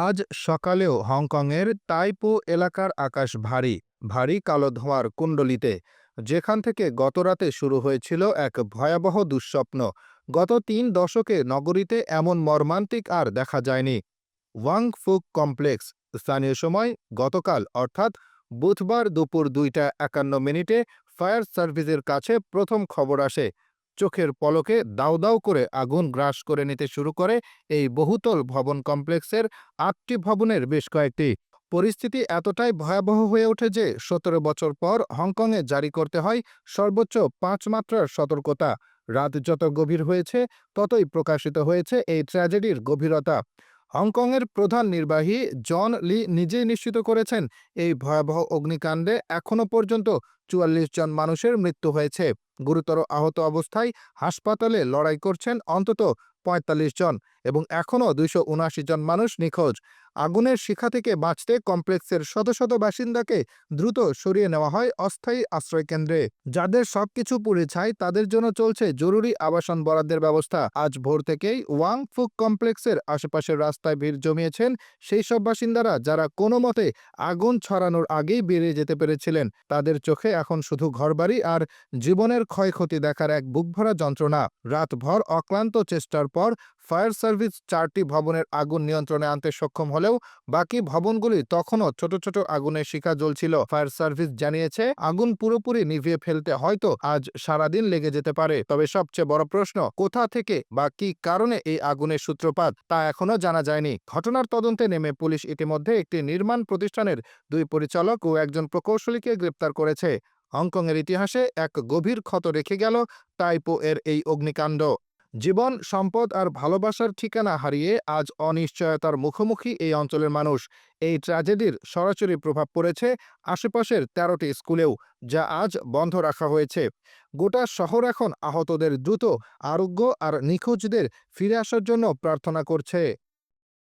আজ সকালেও হংকংয়ের তাইপো এলাকার আকাশ ভারী ভারী কালো ধোঁয়ার কুণ্ডলিতে, যেখান থেকে গতরাতে শুরু হয়েছিল এক ভয়াবহ দুঃস্বপ্ন। গত তিন দশকে নগরীতে এমন মর্মান্তিক আর দেখা যায়নি। ওয়াং ফুক কমপ্লেক্স, স্থানীয় সময় গতকাল, অর্থাৎ বুধবার দুপুর দুইটা একান্ন মিনিটে ফায়ার সার্ভিসের কাছে প্রথম খবর আসে। চোখের পলকে দাউ দাউ করে আগুন গ্রাস করে নিতে শুরু করে এই বহুতল ভবন কমপ্লেক্সের আটটি ভবনের বেশ কয়েকটি। পরিস্থিতি এতটাই ভয়াবহ হয়ে ওঠে যে সতেরো বছর পর হংকংয়ে জারি করতে হয় সর্বোচ্চ পাঁচ মাত্রার সতর্কতা। রাত যত গভীর হয়েছে, ততই প্রকাশিত হয়েছে এই ট্র্যাজেডির গভীরতা। হংকংয়ের প্রধান নির্বাহী জন লি নিজেই নিশ্চিত করেছেন, এই ভয়াবহ অগ্নিকাণ্ডে এখনও পর্যন্ত চুয়াল্লিশ জন মানুষের মৃত্যু হয়েছে। গুরুতর আহত অবস্থায় হাসপাতালে লড়াই করছেন অন্তত পঁয়তাল্লিশ জন এবং এখনও দুইশো উনআশি জন মানুষ নিখোঁজ। আগুনের শিখা থেকে বাঁচতে কমপ্লেক্সের শত শত বাসিন্দাকে দ্রুত সরিয়ে নেওয়া হয় অস্থায়ী আশ্রয়কেন্দ্রে। যাদের সবকিছু পুড়ে ছাই, তাদের জন্য চলছে জরুরি আবাসন বরাদ্দের ব্যবস্থা। আজ ভোর থেকেই ওয়াং ফুক কমপ্লেক্সের আশেপাশের রাস্তায় ভিড় জমিয়েছেন সেই সব বাসিন্দারা যারা কোনো মতে আগুন ছড়ানোর আগেই বেরিয়ে যেতে পেরেছিলেন। তাদের চোখে এখন শুধু ঘরবাড়ি আর জীবনের ক্ষয়ক্ষতি দেখার এক বুকভরা যন্ত্রণা। রাতভর অক্লান্ত চেষ্টার পর ফায়ার সার্ভিস চারটি ভবনের আগুন নিয়ন্ত্রণে আনতে সক্ষম হলেও বাকি ভবনগুলি তখনও ছোট ছোট আগুনের শিখা জ্বলছিল। ফায়ার সার্ভিস জানিয়েছে, আগুন পুরোপুরি নিভিয়ে ফেলতে হয়তো আজ সারাদিন লেগে যেতে পারে। তবে সবচেয়ে বড় প্রশ্ন, কোথা থেকে বা কি কারণে এই আগুনের সূত্রপাত, তা এখনও জানা যায়নি। ঘটনার তদন্তে নেমে পুলিশ ইতিমধ্যে একটি নির্মাণ প্রতিষ্ঠানের দুই পরিচালক ও একজন প্রকৌশলীকে গ্রেপ্তার করেছে। হংকংয়ের ইতিহাসে এক গভীর ক্ষত রেখে গেল টাইপো এর এই অগ্নিকাণ্ড। জীবন, সম্পদ আর ভালোবাসার ঠিকানা হারিয়ে আজ অনিশ্চয়তার মুখোমুখি এই অঞ্চলের মানুষ। এই ট্র্যাজেডির সরাসরি প্রভাব পড়েছে আশেপাশের তেরোটি স্কুলেও, যা আজ বন্ধ রাখা হয়েছে। গোটা শহর এখন আহতদের দ্রুত আরোগ্য আর নিখোঁজদের ফিরে আসার জন্য প্রার্থনা করছে।